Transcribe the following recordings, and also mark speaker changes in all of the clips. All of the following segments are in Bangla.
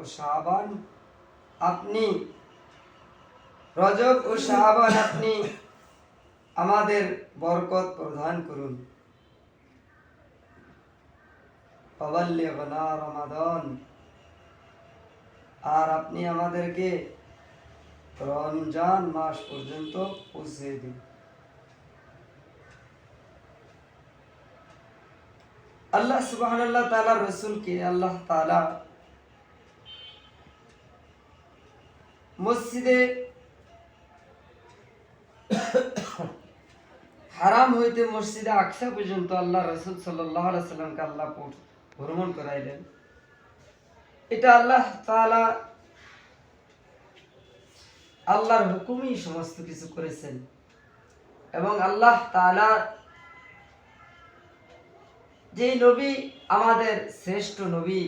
Speaker 1: ও শাবান আপনি। রজব ও শাবান আপনি আমাদের বরকত প্রদান করুন। রমাদান। আর আপনি আমাদেরকে রমজান মাস পর্যন্ত পৌঁছে দিন। আল্লাহ সুবাহ তালা রসুলকে আল্লাহ তালা মসজিদে হারাম হইতে মসজিদে আকসা পর্যন্ত আল্লাহ রসুল সাল্লাহ সাল্লামকে আল্লাহ ভ্রমণ করাইলেন। এটা আল্লাহ তাআলা আল্লাহর হুকুমই সমস্ত কিছু করেছেন। এবং আল্লাহ তাআলা যে নবী আমাদের শ্রেষ্ঠ নবী,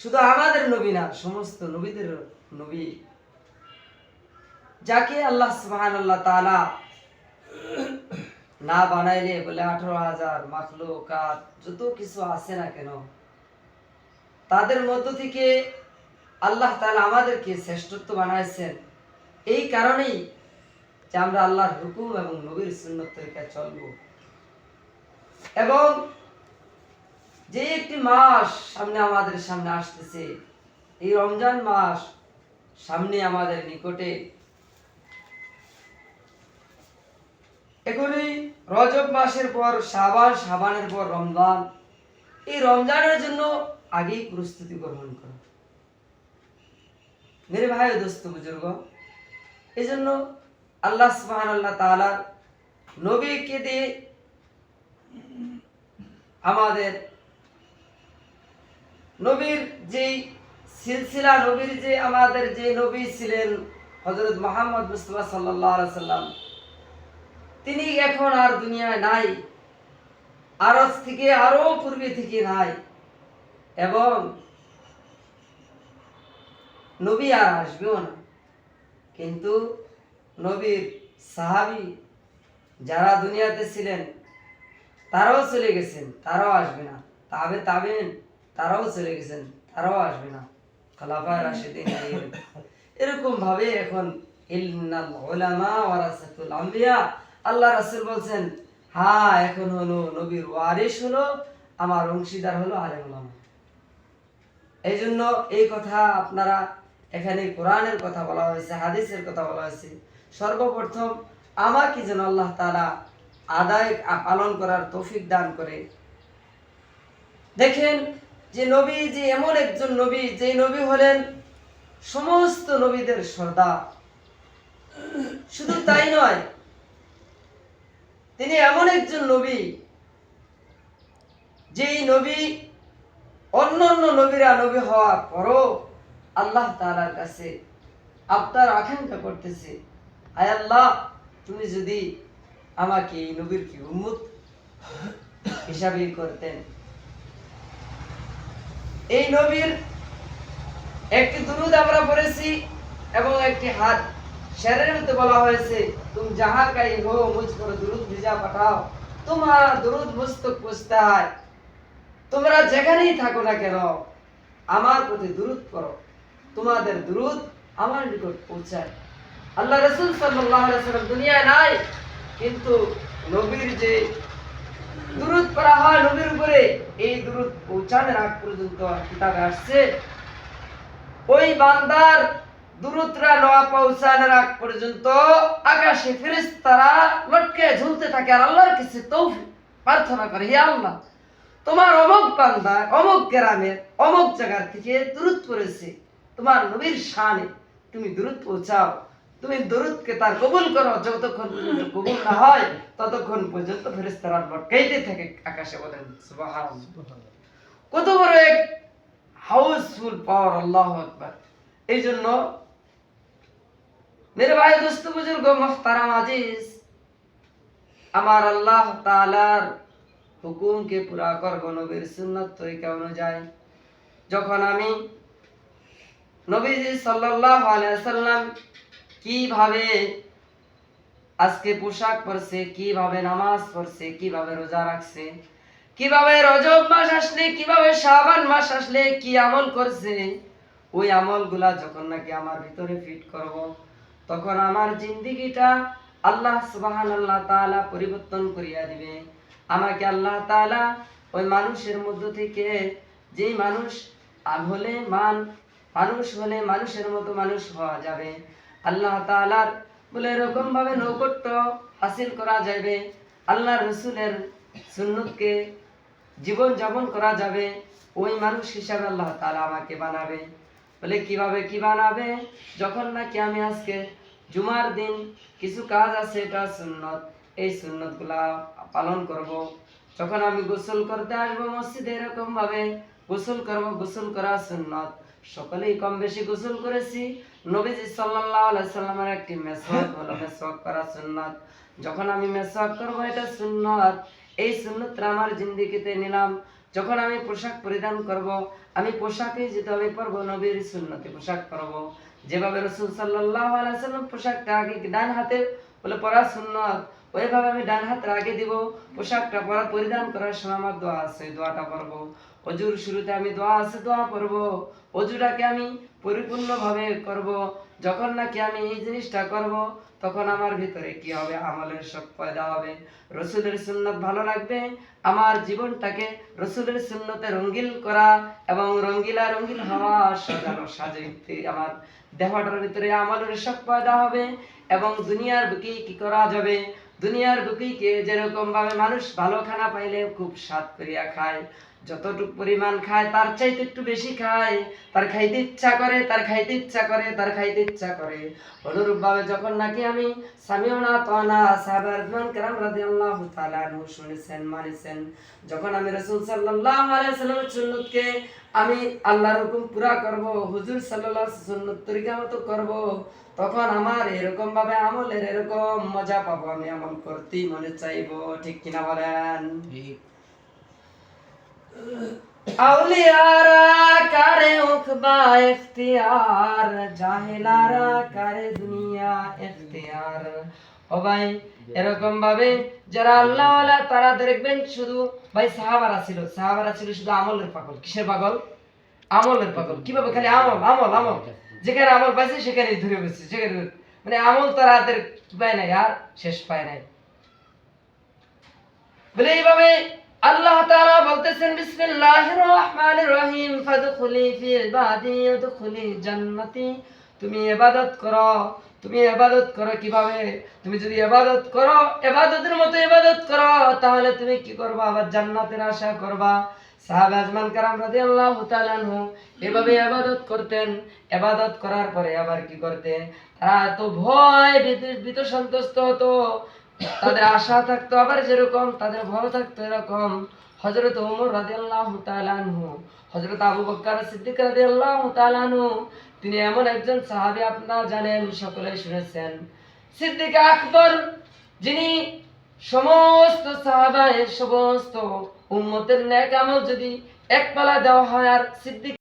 Speaker 1: শুধু আমাদের নবী না, সমস্ত নবীদের নবী। যাকে আল্লাহ সুবহান আল্লাহ তাআলা না বানাইলে বলে আঠারো হাজার মাখলো কাত যত কিছু আছে না কেন, তাদের মধ্য থেকে আল্লাহ তালা আমাদেরকে শ্রেষ্ঠত্ব বানাইছেন। এই কারণেই যে আমরা আল্লাহর হুকুম এবং নবীর সুন্নত তরিকায় চলব। এবং যে একটি মাস সামনে আমাদের সামনে আসতেছে, এই রমজান মাস সামনে আমাদের নিকটে। এখনই রজব মাসের পর সাবান সাবানের পর রমজান। এই রমজানের জন্য আগেই প্রস্তুতি গ্রহণ করো। মেরে ভাই দোস্ত বুজুর্গ এই জন্য আল্লাহ সুবহান আল্লাহ তাআলার নবীকে দিয়ে আমাদের নবীর যেই সিলসিলা নবীর যে আমাদের যে নবী ছিলেন হজরত মোহাম্মদ মুস্তফা সাল্লাহ সাল্লাম, তিনি এখন আর দুনিয়ায় নাই, আরজ থেকে আরও পূর্বে থেকে নাই, এবং নবী আর আসবেও না। কিন্তু নবীর সাহাবি যারা দুনিয়াতে ছিলেন, তারাও চলে গেছেন, তারাও আসবে না। তাবে তাবেন, তারাও চলে গেছেন, তারাও আসবে না। খালাফা এরকম ভাবে এখন ইলনাল উলামা আম্বিয়া। আল্লাহ রাসূল হ্যাঁ এখন হলো নবীর হলো, আমার অংশীদার হলো আলেম উলামা। এই জন্য এই কথা আপনারা এখানে কোরআনের কথা বলা হয়েছে, হাদিসের কথা বলা হয়েছে। সর্বপ্রথম আমাকে যেন আল্লাহ তারা আদায়, পালন করার তৌফিক দান করে। দেখেন যে নবী, যে এমন একজন নবী, যে নবী হলেন সমস্ত নবীদের সর্দার। শুধু তাই নয়, তিনি এমন একজন নবী, যেই নবী অন্য অন্য নবীরা নবী হওয়ার পরও আল্লাহ তাআলার কাছে আপনার আকাঙ্ক্ষা করতেছে, আয় আল্লাহ, তুমি যদি আমাকে এই নবীর কি উম্মত হিসাবে করতেন এই নবীর একটি দুরুদ আমরা পড়েছি এবং একটি হাত শেরের মধ্যে বলা হয়েছে, তুম যাহা কাই হো, মুঝ পর দুরুদ ভিজা পাঠাও। তোমার দুরুদ মুস্তক পুছতা তোমরা যেখানেই থাকো না কেন, আমার প্রতি দুরুদ করো তোমাদের দুরুদ আমার নিকট পৌঁছায়। আল্লাহ রসুল সাল্লাম দুনিয়ায় নাই, কিন্তু নবীর যে দুরুদ পড়া হয় নবীর উপরে। এই দুরুদ পৌঁছানোর আগ পর্যন্ত কিতাবে আসছে। ওই বান্দার দূরত্রা নোয়া পৌঁছানোর আগ পর্যন্ত আকাশে ফেরেশতারা লটকে ঝুলতে থাকে আর আল্লাহর কাছে তৌফিক প্রার্থনা করে, হে আল্লাহ, তোমার অমুক বান্দা অমুক গ্রামের অমুক জায়গার থেকে দূরত পড়েছে। তোমার নবীর শানে তুমি দূরত পৌঁছাও। তুমি দরুদকে তার কবুল করো যতক্ষণ পর্যন্ত কবুল না হয় ততক্ষণ পর্যন্ত ফেরেশতারা লটকাইতে থাকে আকাশে বলেন কত বড় এক হাউসফুল পাওয়ার আল্লাহ আকবার। এই জন্য মেরে ভাই দোস্ত বুজুর্গ মোহতারাম আজিজ আমার আল্লাহ তাআলার হুকুমকে পুরা করব নবীর সুন্নত তরিকা অনুযায়ী। যখন আমি নবীজি সাল্লাল্লাহু আলাইহি সাল্লাম কীভাবে আজকে পোশাক পরছে, কীভাবে নামাজ পড়ছে, কীভাবে রোজা রাখছে, কীভাবে রজব মাস আসলে, কীভাবে শাবান মাস আসলে, কি আমল করছে, ওই আমলগুলা যখন নাকি আমার ভিতরে ফিট করব, তখন আমার জিন্দিগিটা আল্লাহ সুবাহান আল্লাহ তাআলা পরিবর্তন করিয়া দিবে। আমাকে আল্লাহ তাআলা ওই মানুষের মধ্য থেকে যেই মানুষ হলে মান, মানুষ হলে মানুষের মতো মানুষ হওয়া যাবে। আল্লাহ তাআলার বলে এরকম ভাবে নৈকট্য হাসিল করা যাবে। আল্লাহ রসুলের সুন্নতকে জীবন যাপন করা যাবে। ওই মানুষ হিসাবে আল্লাহ তাআলা আমাকে বানাবে। বলে কীভাবে কি বানাবে? যখন নাকি আমি আজকে জুমার দিন কিছু কাজ আছে, এটা সুন্নত, এই সুন্নতগুলা পালন করব। যখন আমি গোসল করতে আসব মসজিদে এরকম ভাবে গোসল করব, গোসল করা সুন্নত। সকলেই কম বেশি গোসল করেছি। নবীজি সাল্লাল্লাহু আলাইহি সাল্লামের একটি মেসওয়াক হলো মেসওয়াক করা সুন্নত। যখন আমি মেসওয়াক করব এটা সুন্নত। এই সুন্নতটা আমার জিন্দিগিতে নিলাম। যখন আমি পোশাক পরিধান করব আমি পোশাকে যেতে হবে পরব নবীর সুন্নতে পোশাক পরব। যেভাবে রসুল সাল্লাল্লাহু আলাইহি সাল্লাম পোশাকটা আগে ডান হাতে বলে পরা সুন্নত। ওইভাবে আমি ডান হাত আগে দিব। পোশাকটা পরা পরিধান করার সময় আমার দোয়া আছে দোয়াটা পড়ব অজুর শুরুতে আমি দোয়া আছে, দোয়া পড়ব অজুটাকে আমি পরিপূর্ণভাবে করব। যখন নাকি আমি এই জিনিসটা করব, তখন আমার ভিতরে কি হবে? আমলের শখ পয়দা হবে। রসুলের সুন্নত ভালো লাগবে? আমার জীবনটাকে রসুলের সুন্নতে রঙ্গিল করা এবং রঙ্গিলা রঙ্গিল হওয়া সাজানো সাজাইতে আমার দেহটার ভিতরে আমলের শখ পয়দা হবে এবং দুনিয়ার বুকে কি করা যাবে? দুনিয়ার বুকে যেরকম ভাবে মানুষ ভালো খানা পাইলে খুব স্বাদ করিয়া খায়। যতটুক পরিমাণ খায়, তার চাইতে একটু বেশি খায়। তার খাইতে ইচ্ছা করে, তার খাইতে ইচ্ছা করে, তার খাইতে ইচ্ছা করে। অনুরূপ ভাবে যখন নাকি আমি সামিউনা তানা সাহাবা রাদিয়ান কারাম রাদিয়াল্লাহু তাআলা আনহু শুনেছেন, মানেছেন। যখন আমি রাসূল সাল্লাল্লাহু আলাইহি সাল্লামের সুন্নতকে আমি আল্লাহর হুকুম পুরা করব, হুজুর সাল্লাল্লাহু আলাইহি সুন্নত তরিকা মতো করব, তখন আমার এরকম ভাবে আমলের এরকম মজা পাবো, আমি আমল করতেই মনে চাইব। ঠিক কিনা বলেন? আউলিয়ারা করে উখবা ইখতিয়ার, জাহেলারা করে দুনিয়া ইখতিয়ার। ও ভাই এরকম ভাবে যারা আল্লাহ তারা দেখবেন শুধু, ভাই সাহাবারা ছিল সাহাবারা ছিল শুধু আমলের পাগল। কিসের পাগল? আমলের পাগল। কীভাবে খালি আমল আমল আমল? যেখানে আমল পাইছে সেখানে ধরে বসছে, সেখানে মানে আমল তারা হাতের পায় নাই, আর শেষ পায় নাই। বলে এইভাবে আল্লাহ তাআলা বলতেছেন, বিসমিল্লাহির রহমানির রহিম, ফাদখুলি ফি ইবাদি ওয়াদখুলি জান্নাতি। তুমি ইবাদত করো, তুমি ইবাদত করো কীভাবে? তুমি যদি ইবাদত করো, ইবাদতের মতো ইবাদত করো, তাহলে তুমি কি করবা? আবার জান্নাতের আশা করবা। সাহাবা আজমান কারাম রাদিয়াল্লাহু তাআলা আনহু এভাবে ইবাদত করতেন। ইবাদত করার পরে আবার কি করতেন? তারা এত ভয়, ভীত সন্তুষ্ট হতো। তাদের আশা থাকতো, আবার যেরকম তাদের ভয় থাকতো এরকম। হজরত উমর রাদিয়াল্লাহু তাআলা হজরত আবু বকর সিদ্দিক রাদিয়াল্লাহু তাআলা তিনি এমন একজন সাহাবী আপনারা জানেন, সকলেই শুনেছেন। সিদ্দিক আকবর, যিনি সমস্ত সাহাবায়ের সমস্ত উম্মতের নেক আমল যদি এক পালা দেওয়া হয়, আর সিদ্দিক